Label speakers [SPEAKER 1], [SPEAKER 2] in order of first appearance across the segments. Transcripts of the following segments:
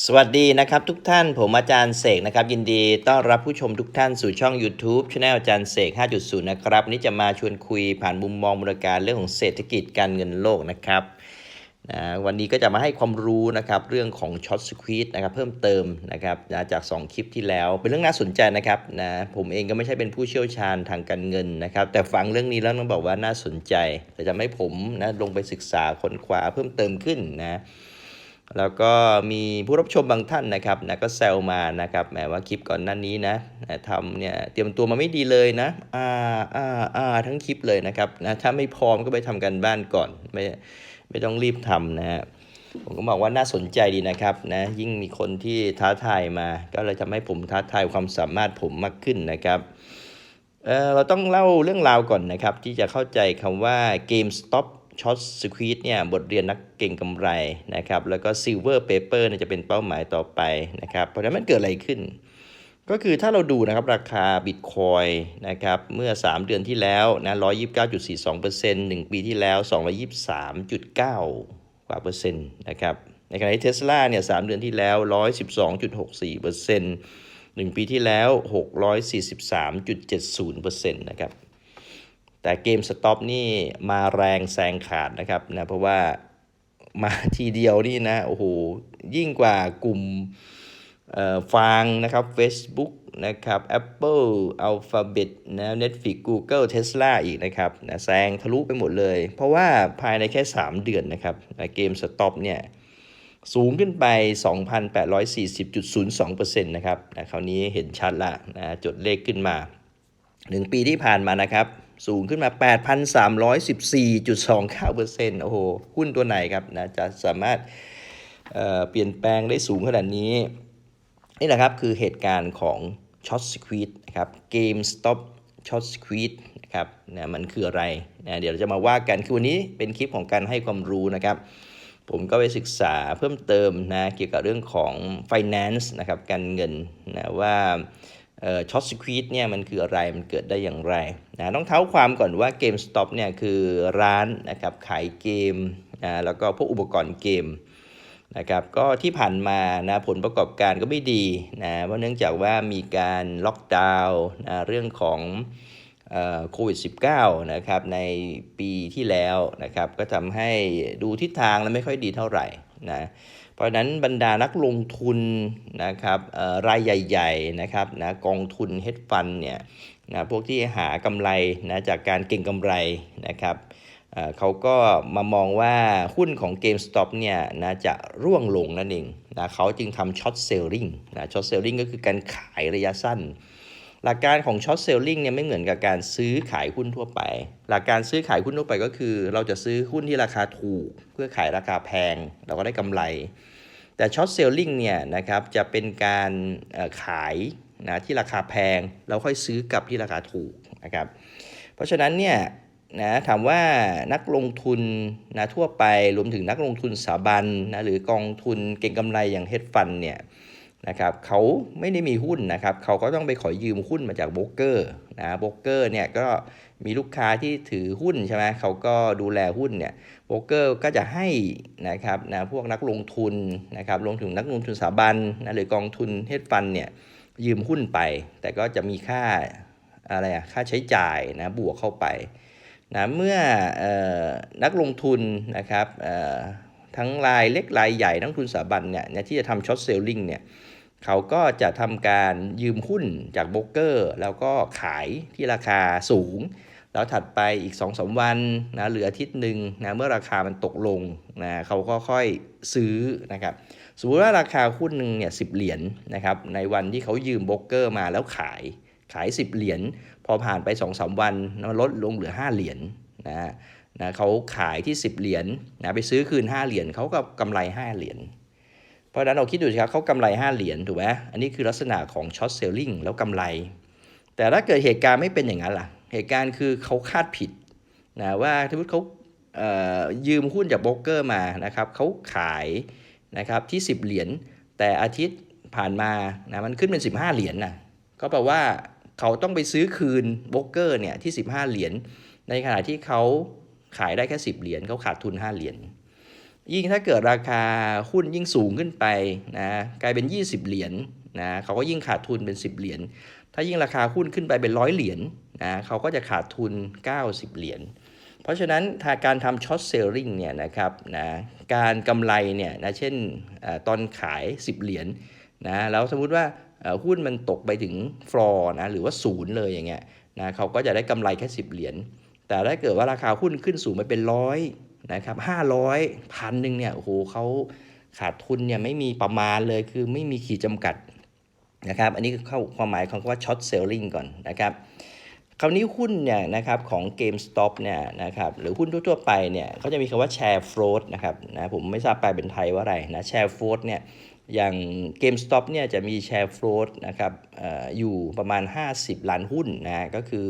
[SPEAKER 1] สวัสดีนะครับทุกท่านผมอาจารย์เสกนะครับ ยินดีต้อนรับผู้ชมทุกท่านสู่ช่อง YouTube c h anel อาจารย์เสก 5.0 นะครับวันนี้จะมาชวนคุยผ่านมุมมองมูลการเรื่องของเศรษฐกิจการเงินโลกนะครับนะวันนี้ก็จะมาให้ความรู้นะครับเรื่องของช็อตสควีตนะครับเพิ่มเติมนะครับนะจาก 2 คลิปที่แล้ว เป็นเรื่องน่าสนใจนะครับนะผมเองก็ไม่ใช่เป็นผู้เชี่ยวชาญทางการเงินนะครับ แต่ฟังเรื่องนี้แล้วต้องบอกว่าน่าสนใจ แต่จะให้ผมนะลงไปศึกษาค้นคว้าเพิ่มเติมขึ้นนะ แล้วก็มีผู้รับชมบางท่านนะครับนะก็แซวมานะครับแหมว่าคลิปก่อนหน้านี้นะทำเนี่ยเตรียมตัวมาไม่ดีเลยนะอ่าอ่าอ่าทั้งคลิปเลยนะครับนะถ้าไม่พร้อมก็ไปทำกันบ้านก่อนไม่ไม่ต้องรีบทำนะฮะผมก็บอกว่าน่าสนใจดีนะครับนะยิ่งมีคนที่ท้าทายมา ก็เลยทำให้ผมท้าทายความสามารถผมมากขึ้นนะครับเออเราต้องเล่าเรื่องราวก่อนนะครับ ที่จะเข้าใจคำว่า GameStop Short Squeeze เนี่ยบทเรียนนักเก่งกำไรนะครับแล้วก็ Silver Paper เนี่ยจะเป็นเป้าหมายต่อไปนะครับเพราะฉะนั้นมันเกิดอะไรขึ้น ก็คือถ้าเราดูนะครับราคาบิตคอยนะครับเมื่อ 3 เดือนที่แล้วนะ129.42% 1 ปีที่แล้ว 223.9กว่าเปอร์เซ็นต์นะครับในขณะที่เทสลาเนี่ย3เดือนที่แล้ว 112.64%เปอร์เซ็นต์หนึ่งปีที่แล้ว 643.70%นะครับ แต่เกมสต็อปนี่มาแรงแซงขาดนะครับนะเพราะว่ามาทีเดียวนี่นะโอ้โหยิ่งกว่ากลุ่มฟางนะครับ Facebook นะครับ Apple Alphabet นะ Netflix Google Tesla อีกนะครับนะแซงทะลุไปหมดเลย เพราะว่าภายในแค่ 3 เดือนนะครับนะเกมสต็อปเนี่ยสูงขึ้นไป 2,840.02%นะครับนะคราวนี้เห็นชัดละนะจดเลขขึ้นมา 1 ปีที่ผ่านมานะครับ สูงขึ้นมา 8,314.29%โอ้โห หุ้นตัวไหนครับนะจะสามารถเอ่อเปลี่ยนแปลงได้สูงขนาดนี้ นี่แหละครับคือเหตุการณ์ของช็อตสควีตนะครับ GameStop ช็อตสควีตนะครับนะมันคืออะไรนะเดี๋ยวเราจะมาว่ากันคือวันนี้เป็นคลิปของการให้ความรู้นะครับ ผมก็ไปศึกษาเพิ่มเติมนะเกี่ยวกับเรื่องของ finance นะครับการเงินนะว่า ช็อตสควีตเนี่ยมันคืออะไรมันเกิดได้อย่างไรนะต้องเท้าความก่อนว่า GameStop เนี่ยคือร้านนะครับขายเกมนะแล้วก็พวกอุปกรณ์เกมนะครับก็ที่ผ่านมานะผลประกอบการก็ไม่ดีนะเพราะเนื่องจากว่ามีการล็อกดาวน์นะเรื่องของโควิด -19 นะครับในปีที่แล้วนะครับก็ทำให้ดูทิศทางแล้วไม่ค่อยดีเท่าไหร่นะ ราะนั้นบรรดานักลงทุนนะครับรายใหญ่ๆนะครับนะกองทุนเฮดฟันเนี่ยนะพวกที่หากำไรนะจากการเก็งกำไรนะครับเขาก็มามองว่าหุ้นของ GameStop เนี่ยนะจะร่วงลงนั่นเองนะเขาจึงทำช็อตเซลลิงนะช็อตเซลลิงก็คือการขายระยะสั้น หลักการของช็อตเซลลิงเนี่ยไม่เหมือนกับการซื้อขายหุ้นทั่วไป หลักการซื้อขายหุ้นทั่วไปก็คือ เราจะซื้อหุ้นที่ราคาถูก เพื่อขายราคาแพง เราก็ได้กำไร แต่ช็อตเซลลิงเนี่ยนะครับจะเป็นการขายนะที่ราคาแพงแล้วค่อยซื้อกลับที่ราคาถูกนะครับ เพราะฉะนั้นเนี่ยนะถามว่านักลงทุนนะทั่วไปรวมถึงนักลงทุนสถาบันนะหรือกองทุนเก่งกำไรอย่างเฮดฟันเนี่ย นะครับเขาไม่ได้มีหุ้นนะครับเขาก็ต้องไปขอยืมหุ้นมาจากโบรกเกอร์นะโบรกเกอร์เนี่ยก็มีลูกค้าที่ถือหุ้นใช่ไหมเขาก็ดูแลหุ้นเนี่ยโบรกเกอร์ก็จะให้นะครับนะพวกนักลงทุนนะครับรวมถึงนักลงทุนสถาบันนะหรือกองทุนเฮดฟันเนี่ยยืมหุ้นไป แต่ก็จะมีค่าอะไรอะค่าใช้จ่ายนะบวกเข้าไปนะเมื่ออนักลงทุนนะครับ ทั้งรายเล็กรายใหญ่นักทุนสถาบันเนี่ยที่จะทำช็อตเซลลิงเนี่ยเขาก็จะทำการยืมหุ้นจากโบรกเกอร์ แล้วก็ขายที่ราคาสูง แล้วถัดไปอีก2อสวันนะเหลืออาทิตย์หนึ่งนะเมื่อราคามันตกลงนะเขาก็ค่อยซื้อนะครับสมมติว่าราคาหุ้นหนึ่งเนี่ยสิเหรียญนะครับในวันที่เขายืมโบรกเกอร์มาแล้วขายขาย 10 เหรียญพอผ่านไป2อสวันมันลดลงเหลือ 5 เหรียญนะ นะเขาขายที่ 10 เหรียญนะไปซื้อคืน 5 เหรียญเขาก็กำไร 5 เหรียญเพราะนั้นเราคิดดูสิครับเขากำไร 5 เหรียญถูกไหมอันนี้คือลักษณะของช็อตเซลลิงแล้วกำไร แต่ถ้าเกิดเหตุการณ์ไม่เป็นอย่างนั้นล่ะ เหตุการณ์คือเขาคาดผิดนะว่าถ้าเขายืมหุ้นจากโบรกเกอร์มานะครับเขาขายนะครับที่ 10 เหรียญแต่อาทิตย์ผ่านมานะมันขึ้นเป็น 15 เหรียญนะก็แปลว่าเขาต้องไปซื้อคืนโบรกเกอร์เนี่ยที่ 15 เหรียญในขณะที่เขา ขายได้แค่ 10 เหรียญเขาขาดทุน 5 เหรียญยิ่งถ้าเกิดราคาหุ้นยิ่งสูงขึ้นไปนะกลายเป็น 20 เหรียญนะเขาก็ยิ่งขาดทุนเป็น 10 เหรียญถ้ายิ่งราคาหุ้นขึ้นไปเป็นร้อยเหรียญนะเขาก็จะขาดทุน 90 เหรียญเพราะฉะนั้นถ้าการทำช็อตเซลลิงเนี่ยนะครับนะการกำไรเนี่ยนะเช่นอตอนขาย 10 เหรียญนะแล้วสมมุติว่าหุ้นมันตกไปถึงฟลอร์นะหรือว่าศูนย์เลยอย่างเงี้ยนะเขาก็จะได้กำไรแค่ 10 เหรียญ แต่ถ้าเกิดว่าราคาหุ้นขึ้นสูงไปเป็นร้อยนะครับห้าร้อยพันหนึ่งเนี่ยโอ้โหเขาขาดทุนเนี่ยไม่มีประมาณเลยคือไม่มีขีดจำกัดนะครับอันนี้คือเข้าความหมายของคำว่าช็อตเซลลิงก่อนนะครับคราวนี้หุ้นเนี่ยนะครับของ GameStop เนี่ยนะครับหรือหุ้นทั่วๆไปเนี่ยเขาจะมีคำว่า share float นะครับนะผมไม่ทราบแปลเป็นไทยว่าอะไรนะ share float เนี่ยอย่าง GameStop เนี่ยจะมี share float นะครับอออยู่ประมาณ 50 ล้านหุ้นนะก็คือ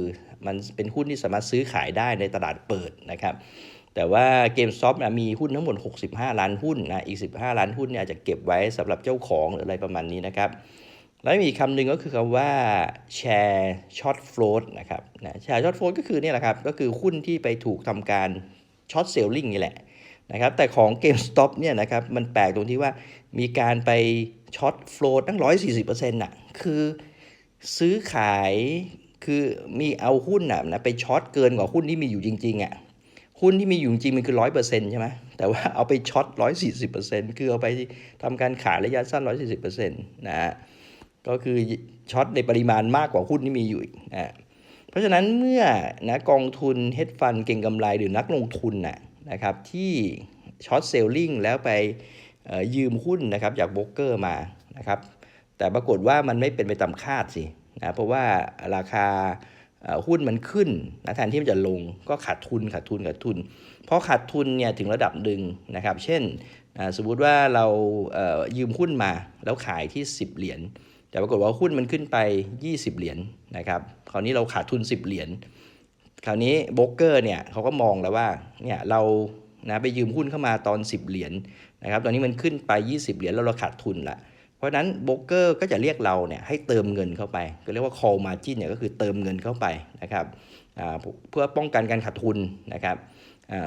[SPEAKER 1] มันเป็นหุ้นที่สามารถซื้อขายได้ในตลาดเปิดนะครับแต่ว่า GameStop นะมีหุ้นทั้งหมด 65 ล้านหุ้นนะอีก 15 ล้านหุ้นเนี่ยอาจจะเก็บไว้สำหรับเจ้าของหรืออะไรประมาณนี้นะครับ แล้วมีคำหนึ่งก็คือคำว่า share short float นะครับนะ share short float ก็คือเนี่ยแหละครับ ก็คือหุ้นที่ไปถูกทำการ short selling นี่แหละนะครับแต่ของ GameStop เนี่ยนะครับมันแปลกตรงที่ว่ามีการไป short float ตั้ง 140%น่ะคือซื้อขาย คือมีเอาหุ้นน่ะนะไปช็อตเกินกว่าหุ้นที่มีอยู่จริงๆอะหุ้นที่มีอยู่จริงมันคือร้อยเปอร์เซ็นต์ใช่ไหมแต่ว่าเอาไปช็อตร้อยสี่สิบเปอร์เซ็นต์คือเอาไปทำการขายระยะสั้นร้อยสี่สิบเปอร์เซ็นต์นะฮะก็คือช็อตในปริมาณมากกว่าหุ้นที่มีอยู่นะเพราะฉะนั้นเมื่อนะกองทุนเฮดฟันเก่งกำไรหรือนักลงทุนนะนะครับที่ช็อตเซลลิงแล้วไปยืมหุ้นนะครับจากโบรกเกอร์มานะครับแต่ปรากฏว่ามันไม่เป็นไปตามคาดสิ นะเพราะว่าราคาหุ้นมันขึ้นนะแทนที่มันจะลงก็ขาดทุนขาดทุนขาดทุนเพราะขาดทุนเนี่ยถึงระดับหนึ่งนะครับ เช่นสมมุติว่าเรายืมหุ้นมาแล้วขายที่ 10 เหรียญแต่ปรากฏว่าหุ้นมันขึ้นไป 20 เหรียญนะครับคราวนี้เราขาดทุน 10 เหรียญคราวนี้โบรกเกอร์เนี่ยเขาก็มองแล้วว่าเนี่ยเรานะไปยืมหุ้นเข้ามาตอน 10 เหรียญนะครับตอนนี้มันขึ้นไป 20 เหรียญแล้วเราขาดทุนละ ราะฉะนั้นโบรกเกอร์ก็จะเรียกเราเนี่ยให้เติมเงินเข้าไป ก็เรียกว่า call margin เนี่ยก็คือเติมเงินเข้าไปนะครับเพื่อป้องกันการขาดทุนนะครับ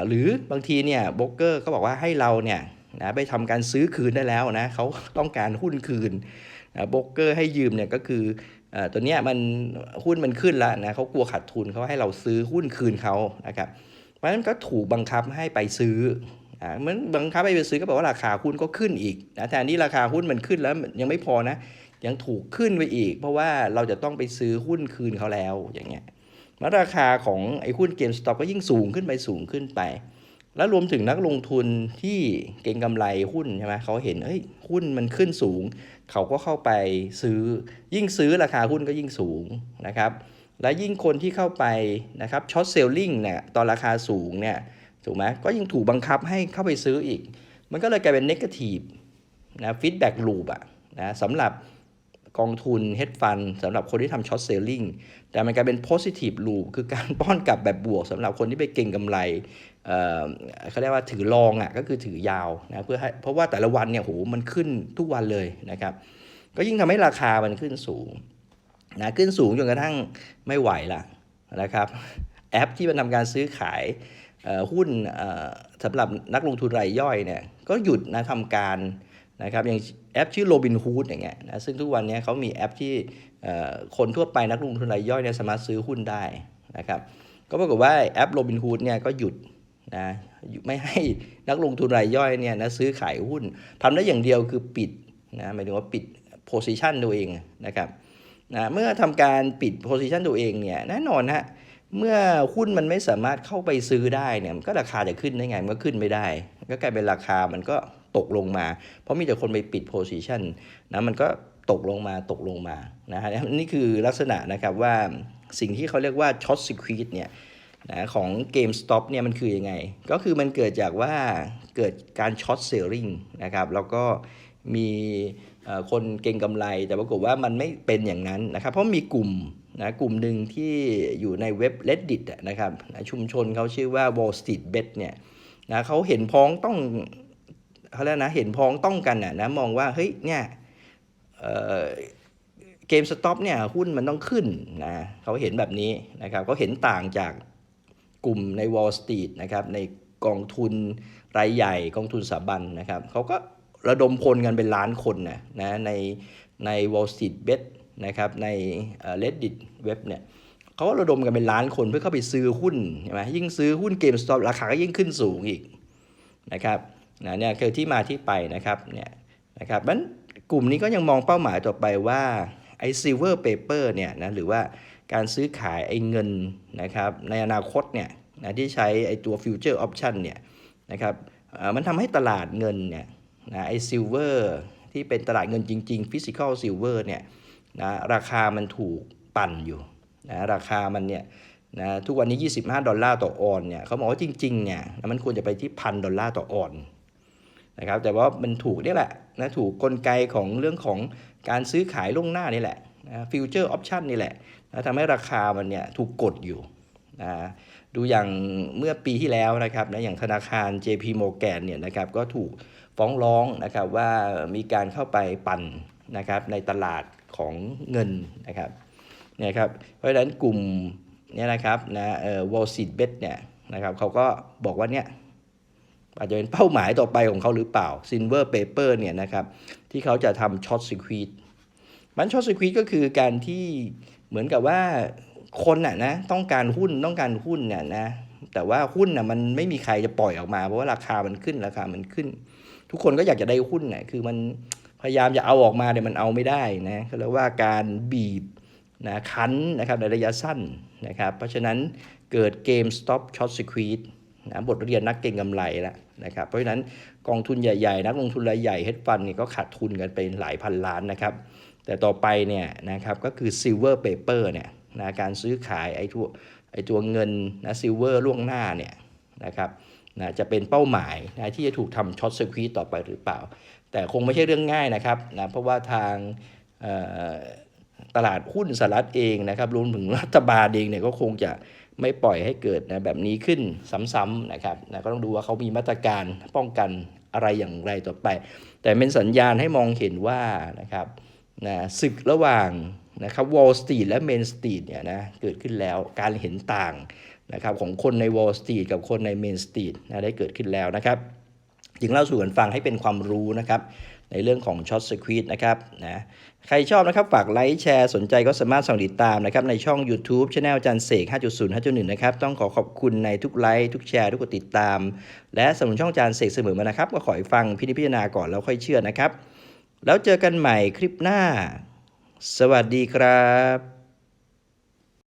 [SPEAKER 1] หรือบางทีเนี่ยโบรกเกอร์ก็บอกว่าให้เราเนี่ยนะไปทำการซื้อคืนได้แล้วนะเขาต้องการหุ้นคืนโบรกเกอร์ให้ยืมเนี่ยก็คืออตัวเนี้ยมันหุ้นมันขึ้นแล้วนะเขากลัวขาดทุนเขาให้เราซื้อหุ้นคืนเขานะครับเพราะฉะนั้นก็ถูกบังคับให้ไปซื้อ เหมือนบังคับให้ไปซื้อก็แปลว่าราคาหุ้นก็ขึ้นอีกนะแทนที่ราคาหุ้นมันขึ้นแล้วยังไม่พอนะยังถูกขึ้นไปอีก เพราะว่าเราจะต้องไปซื้อหุ้นคืนเขาแล้วอย่างเงี้ยแล้วราคาของไอ้หุ้นเกมสต็อกก็ยิ่งสูงขึ้นไปสูงขึ้นไป แล้วรวมถึงนักลงทุนที่เก็งกำไรหุ้นใช่ไหมเขาเห็นเฮ้ยหุ้นมันขึ้นสูง เขาก็เข้าไปซื้อ ยิ่งซื้อราคาหุ้นก็ยิ่งสูงนะครับ และยิ่งคนที่เข้าไปนะครับช็อตเซลลิงเนี่ยตอนราคาสูงเนี่ย ถูกไหมก็ยิ่งถูกบังคับให้เข้าไปซื้ออีก มันก็เลยกลายเป็นเนกาทีฟนะฟีดแบ็กลูปอะนะสำหรับกองทุนเฮดฟันสำหรับคนที่ทำช็อตเซลลิงแต่มันกลายเป็นโพซิทีฟลูปคือการป้อนกลับแบบบวกสำหรับคนที่ไปเก่งกำไรเเขาเรียกว่าถือลองอะก็คือถือยาวนะเพื่อให้เพราะว่าแต่ละวันเนี่ยโหมันขึ้นทุกวันเลยนะครับ ก็ยิ่งทำให้ราคามันขึ้นสูงนะขึ้นสูงจนกระทั่งไม่ไหวละนะครับ แอปที่มันทำการซื้อขาย หุ้นสำหรับนักลงทุนรายย่อยเนี่ยก็หยุดนะทำการนะครับอย่างแอปชื่อ Robinhood อย่างเงี้ยนะซึ่งทุกวันนี้เขามีแอปที่คนทั่วไปนักลงทุนรายย่อยเนี่ยสามารถซื้อหุ้นได้นะครับก็ปรากฏว่าแอป Robinhood เนี่ยก็หยุดนะไม่ให้นักลงทุนรายย่อยเนี่ยนะซื้อขายหุ้นทำได้อย่างเดียวคือปิดนะหมายถึงว่าปิด position ตัวเองนะครับนะเมื่อทำการปิด position ตัวเองเนี่ยแน่นอนฮะ เมื่อหุ้นมันไม่สามารถเข้าไปซื้อได้เนี่ยมันก็ราคาจะขึ้นได้ไง มันก็ขึ้นไม่ได้ ก็กลายเป็นราคามันก็ตกลงมา เพราะมีแต่คนไปปิด position นะมันก็ตกลงมาตกลงมานะฮะนี่คือลักษณะนะครับว่าสิ่งที่เขาเรียกว่า short squeeze เนี่ยนะของ GameStop เนี่ยมันคือยังไง ก็คือมันเกิดจากว่าเกิดการช็อตเซลลิงนะครับแล้วก็มีคนเก่งกำไรแต่ปรากฏว่ามันไม่เป็นอย่างนั้นนะครับเพราะมีกลุ่ม นะกลุ่มหนึ่งที่อยู่ในเว็บ Reddit นะครับนะชุมชนเขาชื่อว่า Wall Street Bet เนี่ยนะเขาเห็นพ้องต้องเขาเรียกนะเห็นพ้องต้องกันอะนะมองว่าเฮ้ยเนี่ยเอ่อเกมสต็อปเนี่ยหุ้นมันต้องขึ้นนะเขาเห็นแบบนี้นะครับเขาเห็นต่างจากกลุ่มใน Wall Street นะครับในกองทุนรายใหญ่กองทุนสถาบันนะครับเขาก็ระดมพลกันเป็นล้านคนนะนะในใน Wall Street Bet นะครับในเอ่อ Reddit เว็บเนี่ยเขาก็ระดมกันเป็นล้านคนเพื่อเข้าไปซื้อหุ้นใช่ไหมยิ่งซื้อหุ้น GameStop ราคาก็ยิ่งขึ้นสูงอีกนะครับนะเนี่ยคือที่มาที่ไปนะครับเนี่ยนะครับมันกลุ่มนี้ก็ยังมองเป้าหมายต่อไปว่าไอ้ silver paper เนี่ยนะหรือว่าการซื้อขายไอ้เงินนะครับในอนาคตเนี่ยนะที่ใช้ไอ้ตัว future option เนี่ยนะครับมันทำให้ตลาดเงินเนี่ยนะไอ้ silver ที่เป็นตลาดเงินจริงๆ physical silver เนี่ย นะราคามันถูกปั่นอยู่นะราคามันเนี่ยนะทุกวันนี้ 25 ดอลลาร์ต่อออนเนี่ยเขาบอกว่าจริงๆเนี่ยมันควรจะไปที่พันดอลลาร์ต่อออนนะครับแต่ว่ามันถูกนี่แหละนะถูกกลไกของเรื่องของการซื้อขายล่วงหน้านี่แหละฟิวเจอร์ออปชันนี่แหละนะทำให้ราคามันเนี่ยถูกกดอยู่นะดูอย่างเมื่อปีที่แล้วนะครับนะอย่างธนาคาร JP Morgan เนี่ยนะครับก็ถูกฟ้องร้องนะครับว่ามีการเข้าไปปั่นนะครับในตลาดของเงินนะครับเนี่ยครับเพราะฉะนั้นกลุ่มเนี่ยนะครับนะเอ่อ Wall Street Bet เนี่ยนะครับเขาก็บอกว่าเนี่ยอาจจะเป็นเป้าหมายต่อไปของเขาหรือเปล่า Silver Paper เนี่ยนะครับที่เขาจะทำช็อต Squeeze มันช็อต Squeeze ก็คือการที่เหมือนกับว่าคนน่ะนะต้องการหุ้นต้องการหุ้นเนี่ยนะแต่ว่าหุ้นน่ะมันไม่มีใครจะปล่อยออกมา เพราะว่าราคามันขึ้นราคามันขึ้น ทุกคนก็อยากจะได้หุ้นน่ะคือมัน พยายามจะเอาออกมาเนี่ยมันเอาไม่ได้นะเขาเรียกว่าการบีบนะคั้นนะครับในระยะสั้นนะครับ เพราะฉะนั้นเกิดเกม stop short squeeze นะบทเรียนนักเก็งกำไรแล้วนะครับ เพราะฉะนั้นกองทุนใหญ่ๆ นักลงทุนรายใหญ่เฮดฟันนี่ก็ขาดทุนกันไปหลายพันล้านนะครับ แต่ต่อไปเนี่ยนะครับก็คือ silver paper เนี่ยนะการซื้อขายไอ้ทั่วไอ้ตัวเงินนะ silver ล่วงหน้าเนี่ยนะครับนะจะเป็นเป้าหมายนะที่จะถูกทำช็อตสควีตต่อไปหรือเปล่า แต่คงไม่ใช่เรื่องง่ายนะครับนะเพราะว่าทางตลาดหุ้นสหรัฐเองนะครับรวมถึงรัฐบาลเองเนี่ยก็คงจะไม่ปล่อยให้เกิดนะแบบนี้ขึ้นซ้ำๆนะครับนะก็ต้องดูว่าเขามีมาตรการป้องกันอะไรอย่างไรต่อไป แต่เป็นสัญญาณให้มองเห็นว่านะครับนะศึกระหว่างนะครับ Wall Street และ Main Street เนี่ยนะเกิดขึ้นแล้วการเห็นต่างนะครับของคนใน Wall Street กับคนใน Main Street นะได้เกิดขึ้นแล้วนะครับ จึงเล่าสู่กันฟังให้เป็นความรู้นะครับ ในเรื่องของช็อตสควีตนะครับนะใครชอบนะครับ ฝากไลค์แชร์สนใจก็สามารถส่องติดตามนะครับ ในช่อง YouTube Channel จันเสก 5.0 5.1 นะครับ ต้องขอขอบคุณในทุกไลค์ ทุกแชร์ ทุกกดติดตาม และสนับสนุนช่องจานเสกเสมอมานะครับ ก็ขอให้ฟังพิพิจารณาก่อนแล้วค่อยเชื่อนะครับ แล้วเจอกันใหม่คลิปหน้า สวัสดีครับ